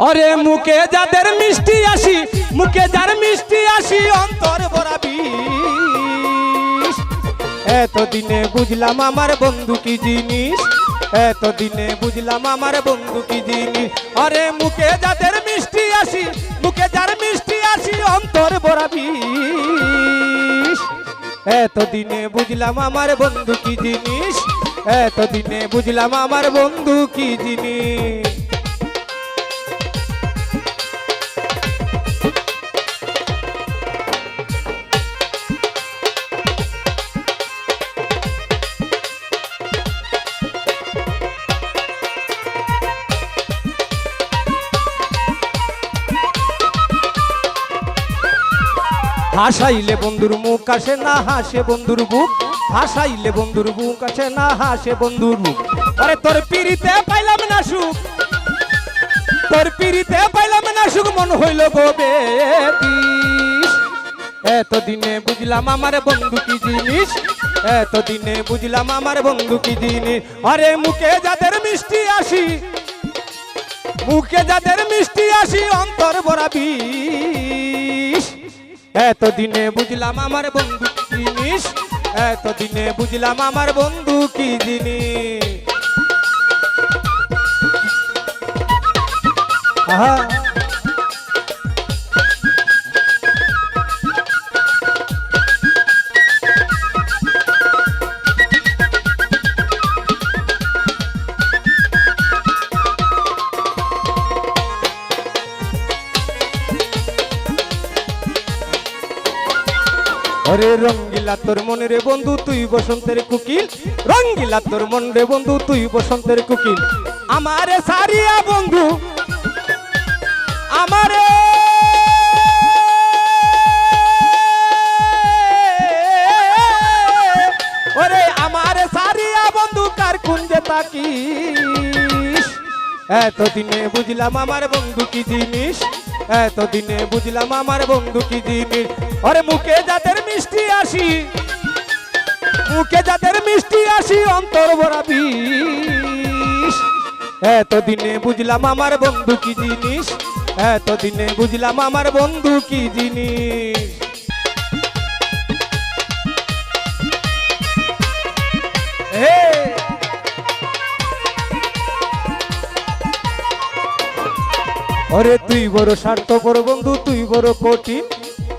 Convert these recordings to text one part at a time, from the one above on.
অরে মুখে যাদের মিষ্টি আসি, মুখে যার মিষ্টি আসি, অন্তর ভরা বিষ। এতদিনে বুঝলাম আমার বন্ধু কি জিনিস, এতদিনে বুঝলাম আমার বন্ধু কি জিনিস। আরে মুখে যাদের মিষ্টি আসি, মুখে যার মিষ্টি আসি, অন্তর ভরা বিষ। এতদিনে বুঝলাম আমার বন্ধু কি জিনিস, এতদিনে বুঝলাম আমার বন্ধু কি জিনিস। হাসাইলে বন্ধুর মুখ আসে, না হাসে বন্ধুর বুক। হাসাইলে বন্ধুর বুক আসে, না হাসে বন্ধুর বুক আরে তোর পিড়িতে পাইলাম না সুখ। তোর পিড়িতে পাইলাম না সুখ, মন হইল গো বেদিস এতদিনে বুঝলাম আমার বন্ধু কি জিনিস। এতদিনে বুঝলাম আমার বন্ধু কি জিনিস। আরে মুখে যাদের মিষ্টি আসি মুখে যাদের মিষ্টি আসি অন্তর ভরা বিষ। এতদিনে বুঝলাম আমার বন্ধু জিনিস? এতদিনে বুঝলাম আমার বন্ধু কি জিনিস? অরে রঙ্গিলা তোর মনে রে বন্ধু, তুই বসন্তের কুকিল। রঙ্গিলা তোর মন রে বন্ধু, তুই বসন্তের কুকিল। আমারে সারিয়া বন্ধু, আমারে। ওরে আমারে সারিয়া বন্ধু, কার কুঞ্জে তাকিস? এতদিনে বুঝলাম আমার বন্ধু কি জিনিস? এতদিনে বুঝলাম আমার বন্ধু কি জিনিস। আরে মুখে যাদের মিষ্টি আসি, মুখে যাদের মিষ্টি আসি, অন্তর ভরা বিষ। এতদিনে বুঝলাম আমার বন্ধু কি জিনিস, এতদিনে বুঝলাম আমার বন্ধু কি জিনিস। ওরে তুই বড় স্বার্থপর বন্ধু, তুই বড় কঠিন।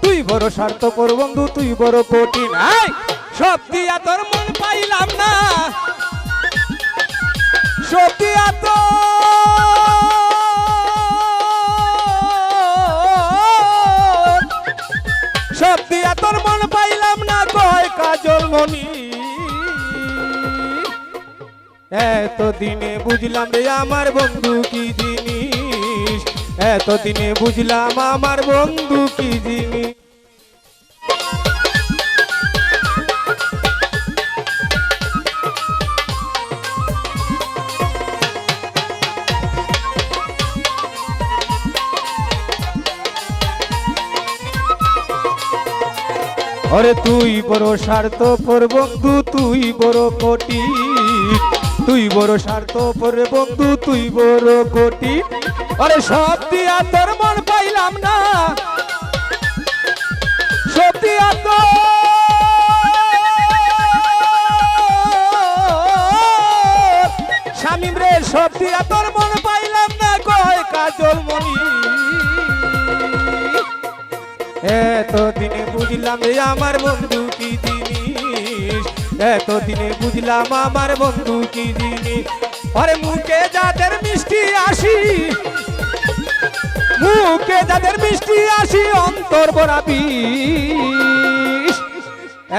তুই বড় স্বার্থপর বন্ধু, তুই বড় কঠিন। সব দিয়া তোর মন পাইলাম না। সব দিয়া তোর মন পাইলাম না কয় কাজল মনি। এতদিনে বুঝলাম রে আমার বন্ধু কি এতদিনে বুঝলাম আমার বন্ধু কি জিনিস ওরে তুই বড় স্বার্থ পর বন্ধু, তুই বড় কোটি তুই বড় স্বার্থ পরে বন্ধু, তুই বড় কোটি। আরে সব দিয়া তোর মন পাইলাম না। সব দিয়া তো স্বামী রে, সব দিয়া তোর মন পাইলাম না কয় কাজল মনি এতদিনে বুঝলাম রে আমার বন্ধু কি জিনিস। এতদিনে বুঝলাম আমার বন্ধু কি জিনিস আরে মুখে যাদের মিষ্টি আসি, মুখে যাদের মিষ্টি আসি অন্তর বড়া বিষ।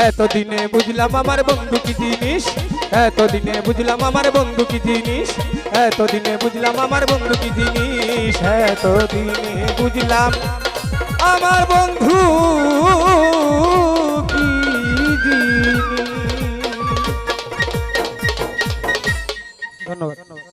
এতদিনে বুঝলাম আমার বন্ধু কি জিনিস? এতদিনে বুঝলাম আমার বন্ধু কি জিনিস? এতদিনে বুঝলাম আমার বন্ধু কি জিনিস? এতদিনে বুঝলাম আমার বন্ধু